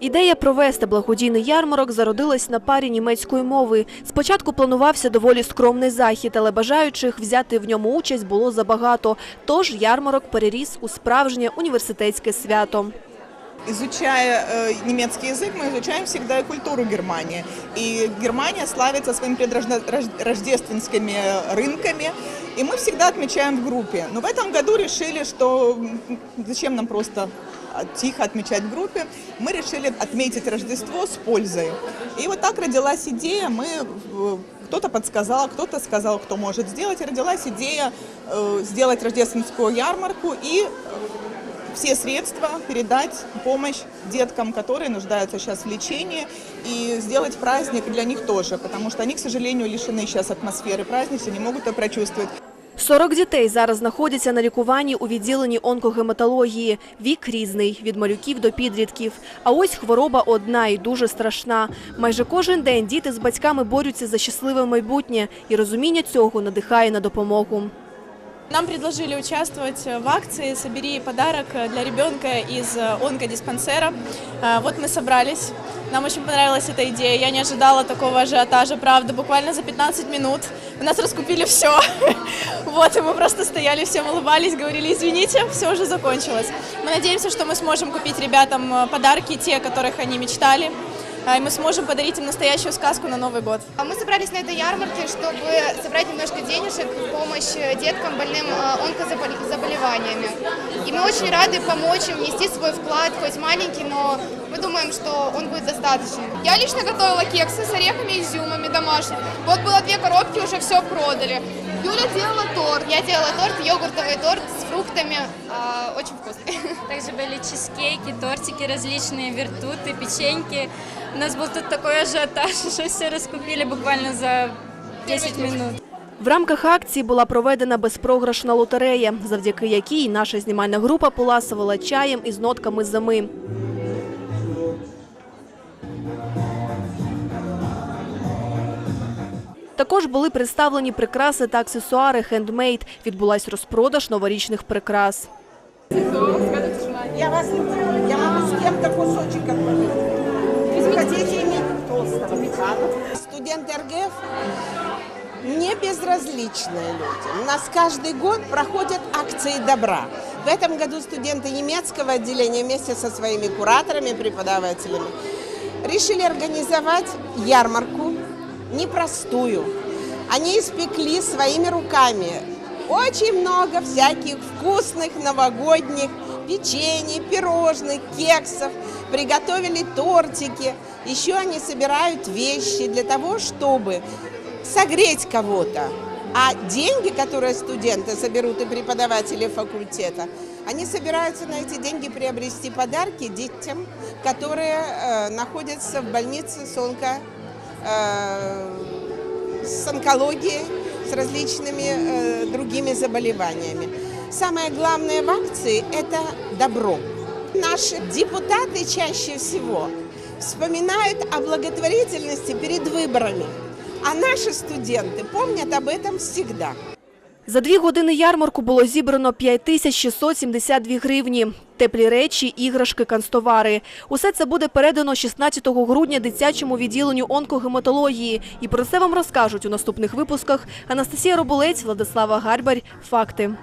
Ідея провести благодійний ярмарок зародилась на парі німецької мови. Спочатку планувався доволі скромний захід, але бажаючих взяти в ньому участь було забагато. Тож ярмарок переріс у справжнє університетське свято. Изучая э, немецкий язык, мы изучаем всегда и культуру Германии. И Германия славится своими предрождественскими рынками, и мы всегда отмечаем в группе. Но в этом году решили, что зачем нам просто а, тихо отмечать в группе, мы решили отметить Рождество с пользой. И вот так родилась идея, мы кто-то подсказал, кто-то сказал, кто может сделать, и родилась идея э, сделать рождественскую ярмарку и все средства передать в помощь деткам, которые нуждаются сейчас в лечении, и сделать праздник для них тоже, потому что они, к сожалению, лишены сейчас атмосферы праздника, не могут это прочувствовать. 40 дітей зараз знаходяться на лікуванні у відділенні онкогематології. Вік різний – від малюків до підлітків. А ось хвороба одна і дуже страшна. Майже кожен день діти з батьками борються за щасливе майбутнє, і розуміння цього надихає на допомогу. Нам предложили участвовать в акции «Собери подарок для ребенка из онкодиспансера». Э, Вот мы собрались. Нам очень понравилась эта идея. Я не ожидала такого ажиотажа, правда. Буквально за 15 минут у нас раскупили все. Вот, и мы просто стояли, всем улыбались, говорили, извините, все уже закончилось. Мы надеемся, что мы сможем купить ребятам э, подарки, те, о которых они мечтали. э, И мы сможем подарить им настоящую сказку на Новый год. А Мы собрались на этой ярмарке, чтобы собрать немножко денежек в помощь деткам больным э, онкозаболеваниями. И мы очень рады помочь им внести свой вклад, хоть маленький, но мы думаем, что он будет достаточным. Я лично готовила кексы с орехами и изюмами домашними. Вот было две коробки, уже все продали. Юля делала торт. Я делала торт, йогуртовый торт с фруктами. а, Очень вкусный. Также были чизкейки, тортики различные, вертуты, печеньки. У нас был тут такой ажиотаж, что все раскупили буквально за 10 минут. В рамках акції була проведена безпрограшна лотерея, завдяки якій наша знімальна група поласувала чаєм із нотками зими. Також були представлені прикраси та аксесуари хендмейд. Відбулась розпродаж новорічних прикрас. Я вас не Я могу с кем-то кусочек отложить. Хотите иметь толстого механа? Студенты РГФ не безразличные люди. У нас каждый год проходят акции добра. В этом году студенты немецкого отделения вместе со своими кураторами, преподавателями решили организовать ярмарку непростую. Они испекли своими руками очень много всяких вкусных новогодних печенье, пирожных, кексов, приготовили тортики. Еще они собирают вещи для того, чтобы согреть кого-то. А деньги, которые студенты соберут и преподаватели факультета, они собираются на эти деньги приобрести подарки детям, которые э, находятся в больнице с онко, э, с онкологией, с различными э, другими заболеваниями. Самое главное в акции – это добро. Наши депутаты чаще всего вспоминают о благотворительности перед выборами, а наши студенты помнят об этом всегда. За дві години ярмарку було зібрано 5672 гривні. Теплі речі, іграшки, канцтовари. Усе це буде передано 16 грудня дитячому відділенню онкогематології. І про це вам розкажуть у наступних випусках Анастасія Роболець, Владислава Гарбарь. Факти.